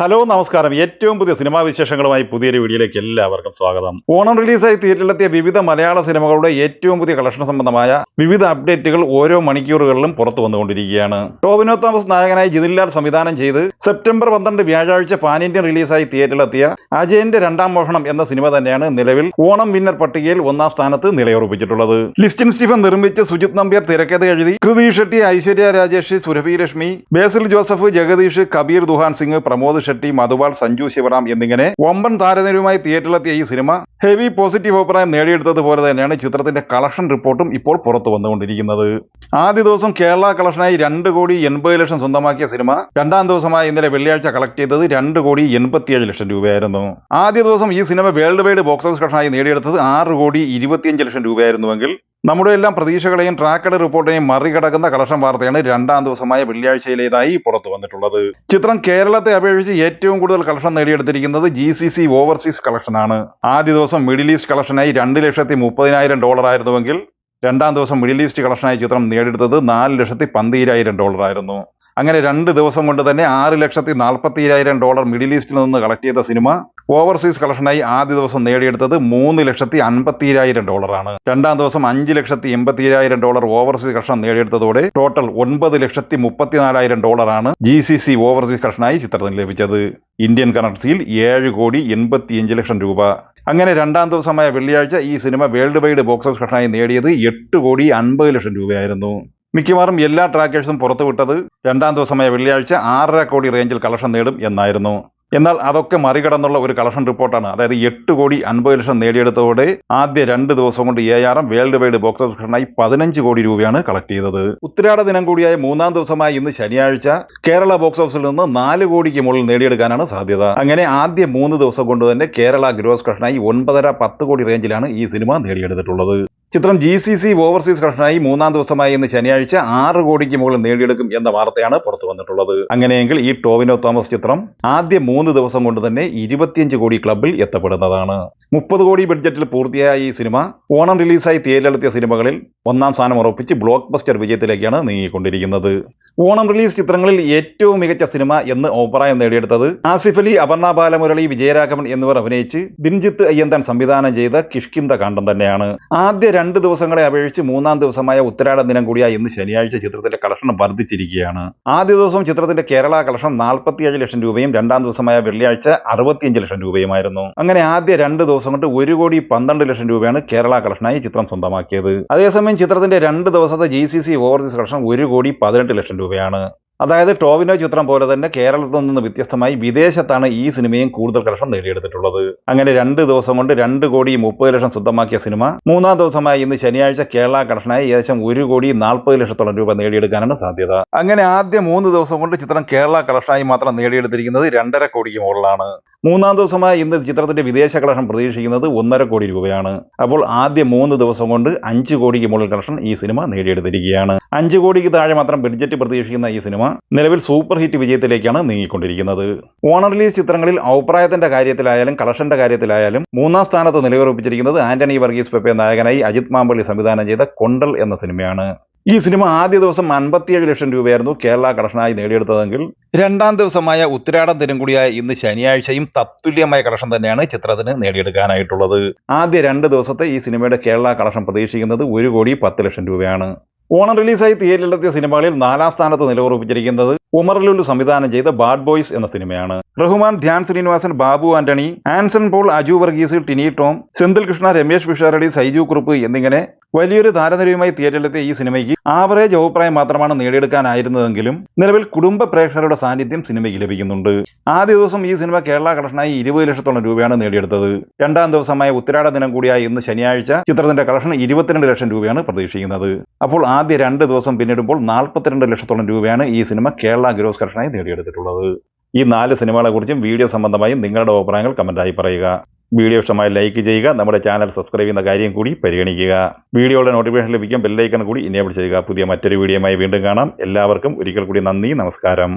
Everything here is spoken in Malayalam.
ഹലോ നമസ്കാരം. ഏറ്റവും പുതിയ സിനിമാ വിശേഷങ്ങളുമായി പുതിയൊരു വീഡിയോയിലേക്ക് എല്ലാവർക്കും സ്വാഗതം. ഓണം റിലീസായി തിയേറ്ററിലെത്തിയ വിവിധ മലയാള സിനിമകളുടെ ഏറ്റവും പുതിയ കളക്ഷൻ സംബന്ധമായ വിവിധ അപ്ഡേറ്റുകൾ ഓരോ മണിക്കൂറുകളിലും പുറത്തു വന്നുകൊണ്ടിരിക്കുകയാണ്. ടോവിനോ തോമസ് നായകനായി ജിതിൻലാൽ സംവിധാനം ചെയ്ത് സെപ്റ്റംബർ പന്ത്രണ്ട് വ്യാഴാഴ്ച പാൻ ഇന്ത്യൻ റിലീസായി തിയേറ്ററിലെത്തിയ അജയന്റെ രണ്ടാം മോഷണം എന്ന സിനിമ തന്നെയാണ് നിലവിൽ ഓണം വിന്നർ പട്ടികയിൽ ഒന്നാം സ്ഥാനത്ത് നിലയുറപ്പിച്ചിട്ടുള്ളത്. ലിസ്റ്റിൻ സ്റ്റീഫൻ നിർമ്മിച്ച് സുജിത് നമ്പ്യാർ തിരക്കഥ എഴുതി കൃതി ഷെട്ടി ഐശ്വര്യ രാജേഷ് സുരഭി ലക്ഷ്മി ബേസിൽ ജോസഫ് ജഗദീഷ് കബീർ ദുഹാൻ സിംഗ് പ്രമോദ് ഷെട്ടി മധുപാൽ സഞ്ജു ശിവറാം എന്നിങ്ങനെ വമ്പൻ താരനിരയുമായി തിയേറ്ററിലെത്തിയ ഈ സിനിമ ഹെവി പോസിറ്റീവ് അഭിപ്രായം നേടിയെടുത്തതുപോലെ തന്നെയാണ് ചിത്രത്തിന്റെ കളക്ഷൻ റിപ്പോർട്ടും ഇപ്പോൾ പുറത്തു വന്നുകൊണ്ടിരിക്കുന്നത്. ആദ്യ ദിവസം കേരള കളക്ഷനായി രണ്ട് കോടി എൺപത് ലക്ഷം സ്വന്തമാക്കിയ സിനിമ രണ്ടാം ദിവസമായി ഇന്നലെ വെള്ളിയാഴ്ച കളക്ട് ചെയ്തത് രണ്ട് കോടി എൺപത്തിയേഴ് ലക്ഷം രൂപയായിരുന്നു. ആദ്യ ദിവസം ഈ cinema world wide box office കളക്ഷനായി നേടിയെടുത്തത് ആറ് കോടി ഇരുപത്തിയഞ്ച് ലക്ഷം രൂപയായിരുന്നുവെങ്കിൽ നമ്മുടെ എല്ലാം പ്രതീക്ഷകളെയും ട്രാക്കഡ് റിപ്പോർട്ടിനെയും മറികടക്കുന്ന കളക്ഷൻ വാർത്തയാണ് രണ്ടാം ദിവസമായ വെള്ളിയാഴ്ചയിലേതായി പുറത്തു വന്നിട്ടുള്ളത്. ചിത്രം കേരളത്തെ അപേക്ഷിച്ച് ഏറ്റവും കൂടുതൽ കളക്ഷൻ നേടിയെടുത്തിരിക്കുന്നത് ജി സി സി ഓവർസീസ് കളക്ഷനാണ് ആദ്യ ദിവസം മിഡിൽ ഈസ്റ്റ് കളക്ഷനായി രണ്ട് ലക്ഷത്തി മുപ്പതിനായിരം ഡോളർ ആയിരുന്നുവെങ്കിൽ രണ്ടാം ദിവസം മിഡിൽ ഈസ്റ്റ് കളക്ഷനായി ചിത്രം നേടിയെടുത്തത് നാല് ലക്ഷത്തി പന്തീരായിരം ഡോളർ ആയിരുന്നു. അങ്ങനെ രണ്ട് ദിവസം കൊണ്ട് തന്നെ ആറ് ലക്ഷത്തി നാൽപ്പത്തിരായിരം ഡോളർ മിഡിൽ ഈസ്റ്റിൽ നിന്ന് കളക്ട് ചെയ്ത സിനിമ ഓവർസീസ് കളക്ഷനായി ആദ്യ ദിവസം നേടിയെടുത്തത് മൂന്ന് ലക്ഷത്തി അൻപത്തിരായിരം ഡോളറാണ്. രണ്ടാം ദിവസം അഞ്ച് ലക്ഷത്തി എൺപത്തിരായിരം ഡോളർ ഓവർസീസ് കളക്ഷൻ നേടിയെടുത്തതോടെ ടോട്ടൽ ഒൻപത് ലക്ഷത്തി മുപ്പത്തിനാലായിരം ഡോളറാണ് ജി സി സി ഓവർസീസ് കളക്ഷനായി ചിത്രത്തിന് ലഭിച്ചത്. ഇന്ത്യൻ കറൻസിയിൽ ഏഴ് കോടി എൺപത്തിയഞ്ച് ലക്ഷം രൂപ. അങ്ങനെ രണ്ടാം ദിവസമായ വെള്ളിയാഴ്ച ഈ cinema world wide box office കളക്ഷനായി നേടിയത് എട്ട് കോടി അൻപത് ലക്ഷം രൂപയായിരുന്നു. മിക്കവാറും എല്ലാ ട്രാക്കേഴ്സും പുറത്തുവിട്ടത് രണ്ടാം ദിവസമായ വെള്ളിയാഴ്ച ആറര കോടി റേഞ്ചിൽ കളക്ഷൻ നേടും എന്നായിരുന്നു. എന്നാൽ അതൊക്കെ മറികടന്നുള്ള ഒരു കളക്ഷൻ റിപ്പോർട്ടാണ്. അതായത് എട്ട് കോടി അൻപത് ലക്ഷം നേടിയെടുത്തതോടെ ആദ്യ രണ്ട് ദിവസം കൊണ്ട് A R M world wide box office കളക്ഷനായി പതിനഞ്ച് കോടി രൂപയാണ് കളക്ട് ചെയ്തത്. ഉത്തരാട ദിനം കൂടിയായ മൂന്നാം ദിവസമായ ഇന്ന് ശനിയാഴ്ച കേരള ബോക്സ് ഓഫീസിൽ നിന്ന് നാല് കോടിക്ക് മുകളിൽ നേടിയെടുക്കാനാണ് സാധ്യത. അങ്ങനെ ആദ്യ മൂന്ന് ദിവസം കൊണ്ട് തന്നെ കേരള ഗ്രോസ് കളക്ഷനായി ഒൻപതര പത്ത് കോടി റേഞ്ചിലാണ് ഈ സിനിമ നേടിയെടുത്തിട്ടുള്ളത്. ചിത്രം ജി സി സി ഓവർസീസ് കളക്ഷനായി മൂന്നാം ദിവസമായി ഇന്ന് ശനിയാഴ്ച ആറ് കോടിക്ക് മുകളിൽ നേടിയെടുക്കും എന്ന വാർത്തയാണ് പുറത്തു വന്നിട്ടുള്ളത്. അങ്ങനെയെങ്കിൽ ഈ ടോവിനോ തോമസ് ചിത്രം ആദ്യ മൂന്ന് ദിവസം കൊണ്ട് തന്നെ ഇരുപത്തിയഞ്ച് കോടി ക്ലബിൽ എത്തപ്പെടുന്നതാണ്. മുപ്പത് കോടി ബഡ്ജറ്റിൽ പൂർത്തിയായ ഈ സിനിമ ഓണം റിലീസായി തിയേറ്ററിലെത്തിയ സിനിമകളിൽ ഒന്നാം സ്ഥാനം ഉറപ്പിച്ച് ബ്ലോക്ക് ബസ്റ്റർ വിജയത്തിലേക്കാണ് നീങ്ങിക്കൊണ്ടിരിക്കുന്നത്. ഓണം റിലീസ് ചിത്രങ്ങളിൽ ഏറ്റവും മികച്ച സിനിമ എന്ന് അഭിപ്രായം നേടിയെടുത്തത് ആസിഫ് അലി അപർണ ബാലമുരളി വിജയരാഘവൻ എന്നിവർ അഭിനയിച്ച് ദിൻജിത്ത് അയ്യന്തൻ സംവിധാനം ചെയ്ത കിഷ്കിന്ത കാണ്ഡം തന്നെയാണ്. ആദ്യ രണ്ട് ദിവസങ്ങളെ അപേക്ഷിച്ച് മൂന്നാം ദിവസമായ ഉത്തരാട ദിനം കൂടിയായ ഇന്ന് ശനിയാഴ്ച ചിത്രത്തിന്റെ കളക്ഷൻ വർദ്ധിച്ചിരിക്കുകയാണ്. ആദ്യ ദിവസം ചിത്രത്തിന്റെ കേരള കളക്ഷൻ നാൽപ്പത്തിയേഴ് ലക്ഷം രൂപയും രണ്ടാം ദിവസമായ വെള്ളിയാഴ്ച അറുപത്തിയഞ്ച് ലക്ഷം രൂപയുമായിരുന്നു. അങ്ങനെ ആദ്യ രണ്ട് ദിവസം കൊണ്ട് ഒരു കോടി പന്ത്രണ്ട് ലക്ഷം രൂപയാണ് കേരള കളക്ഷനായി ചിത്രം സ്വന്തമാക്കിയത്. അതേസമയം ചിത്രത്തിന്റെ രണ്ട് ദിവസത്തെ G C C overseas collection ഒരു കോടി പതിനെട്ട് ലക്ഷം രൂപയാണ്. അതായത് ടോവിനോ ചിത്രം പോലെ തന്നെ കേരളത്തിൽ നിന്ന് വ്യത്യസ്തമായി വിദേശത്താണ് ഈ സിനിമയും കൂടുതൽ കളക്ഷൻ നേടിയെടുത്തിട്ടുള്ളത്. അങ്ങനെ രണ്ട് ദിവസം കൊണ്ട് രണ്ട് കോടി മുപ്പത് ലക്ഷം സ്വന്തമാക്കിയ സിനിമ. മൂന്നാം ദിവസമായി ഇന്ന് ശനിയാഴ്ച കേരള കളക്ഷനായി ഏകദേശം ഒരു കോടി നാൽപ്പത് ലക്ഷത്തോളം രൂപ നേടിയെടുക്കാനാണ് സാധ്യത. അങ്ങനെ ആദ്യ മൂന്ന് ദിവസം കൊണ്ട് ചിത്രം കേരള കളക്ഷനായി മാത്രം നേടിയെടുത്തിരിക്കുന്നത് രണ്ടര കോടിക്ക് മുകളിലാണ്. മൂന്നാം ദിവസമായ ഇന്ന് ചിത്രത്തിന്റെ വിദേശ കളക്ഷൻ പ്രതീക്ഷിക്കുന്നത് ഒന്നര കോടി രൂപയാണ്. അപ്പോൾ ആദ്യ മൂന്ന് ദിവസം കൊണ്ട് അഞ്ച് കോടിക്ക് മുകളിൽ കളക്ഷൻ ഈ സിനിമ നേടിയെടുത്തിരിക്കുകയാണ്. അഞ്ച് കോടിക്ക് താഴെ മാത്രം ബഡ്ജറ്റ് പ്രതീക്ഷിക്കുന്ന ഈ സിനിമ നിലവിൽ സൂപ്പർ ഹിറ്റ് വിജയത്തിലേക്കാണ് നീങ്ങിക്കൊണ്ടിരിക്കുന്നത്. ഓണർ റിലീസ് ചിത്രങ്ങളിൽ അഭിപ്രായത്തിന്റെ കാര്യത്തിലായാലും കളക്ഷന്റെ കാര്യത്തിലായാലും മൂന്നാം സ്ഥാനത്ത് നിലയുറപ്പിച്ചിരിക്കുന്നത് ആന്റണി വർഗീസ് പെപ്പെ നായകനായി അജിത് മാമ്പള്ളി സംവിധാനം ചെയ്ത കൊണ്ടൽ എന്ന സിനിമയാണ്. ഈ സിനിമ ആദ്യ ദിവസം അൻപത്തിയേഴ് ലക്ഷം രൂപയായിരുന്നു കേരള കളക്ഷനായി നേടിയെടുത്തതെങ്കിൽ രണ്ടാം ദിവസമായ ഉത്തരാടം ദിനം കൂടിയായ ഇന്ന് ശനിയാഴ്ചയും തത്തുല്യമായ കളക്ഷൻ തന്നെയാണ് ചിത്രത്തിന് നേടിയെടുക്കാനായിട്ടുള്ളത്. ആദ്യ രണ്ട് ദിവസത്തെ ഈ സിനിമയുടെ കേരള കളക്ഷൻ പ്രതീക്ഷിക്കുന്നത് ഒരു കോടി പത്ത് ലക്ഷം രൂപയാണ്. ഓണം റിലീസായി തിയേറ്ററിലെത്തിയ സിനിമകളിൽ നാലാം സ്ഥാനത്ത് നിലവുറപ്പിച്ചിരിക്കുന്നത് ഉമർ ലുലു സംവിധാനം ചെയ്ത ബാഡ് ബോയ്സ് എന്ന സിനിമയാണ്. റഹ്മാൻ ധ്യാൻ ശ്രീനിവാസൻ ബാബു ആന്റണി ആൻസൺ പോൾ അജു വർഗീസ് ടിനി ടോം സെന്തിൽ കൃഷ്ണ രമേശ് പിഷാരടി സൈജു കുറുപ്പ് എന്നിങ്ങനെ വലിയൊരു താരനിരയുമായി തിയേറ്ററിലെത്തിയ ഈ സിനിമയ്ക്ക് ആവറേജ് അഭിപ്രായം മാത്രമാണ് നേടിയെടുക്കാനായിരുന്നതെങ്കിലും നിലവിൽ കുടുംബ പ്രേക്ഷകരുടെ സാന്നിധ്യം സിനിമയ്ക്ക് ലഭിക്കുന്നുണ്ട്. ആദ്യ ദിവസം ഈ സിനിമ കേരള കളക്ഷനായി ഇരുപത് ലക്ഷത്തോളം രൂപയാണ് നേടിയെടുത്തത്. രണ്ടാം ദിവസമായ ഉത്തരാട ദിനം കൂടിയായ ഇന്ന് ശനിയാഴ്ച ചിത്രത്തിന്റെ കളക്ഷൻ ഇരുപത്തിരണ്ട് ലക്ഷം രൂപയാണ് പ്രതീക്ഷിക്കുന്നത്. അപ്പോൾ ആദ്യ രണ്ട് ദിവസം പിന്നിടുമ്പോൾ നാൽപ്പത്തിരണ്ട് ലക്ഷത്തോളം രൂപയാണ് ഈ സിനിമ കേരള ഗ്രോസ് കളക്ഷനായി നേടിയെടുത്തിട്ടുള്ളത്. ഈ നാല് സിനിമകളെ കുറിച്ചും വീഡിയോ സംബന്ധമായും നിങ്ങളുടെ അഭിപ്രായങ്ങൾ കമന്റായി പറയുക. വീഡിയോ ഇഷ്ടമായി ലൈക്ക് ചെയ്യുക നമ്മുടെ ചാനൽ സബ്സ്ക്രൈബ് ചെയ്യുന്ന കാര്യം കൂടി പരിഗണിക്കുക. വീഡിയോയുടെ നോട്ടിഫിക്കേഷൻ ലഭിക്കാൻ ബെല്ലൈക്കൺ കൂടി ഇനേബിൾ ചെയ്യുക. പുതിയ മറ്റൊരു വീഡിയോയുമായി വീണ്ടും കാണാം. എല്ലാവർക്കും ഒരിക്കൽ കൂടി നന്ദി നമസ്കാരം.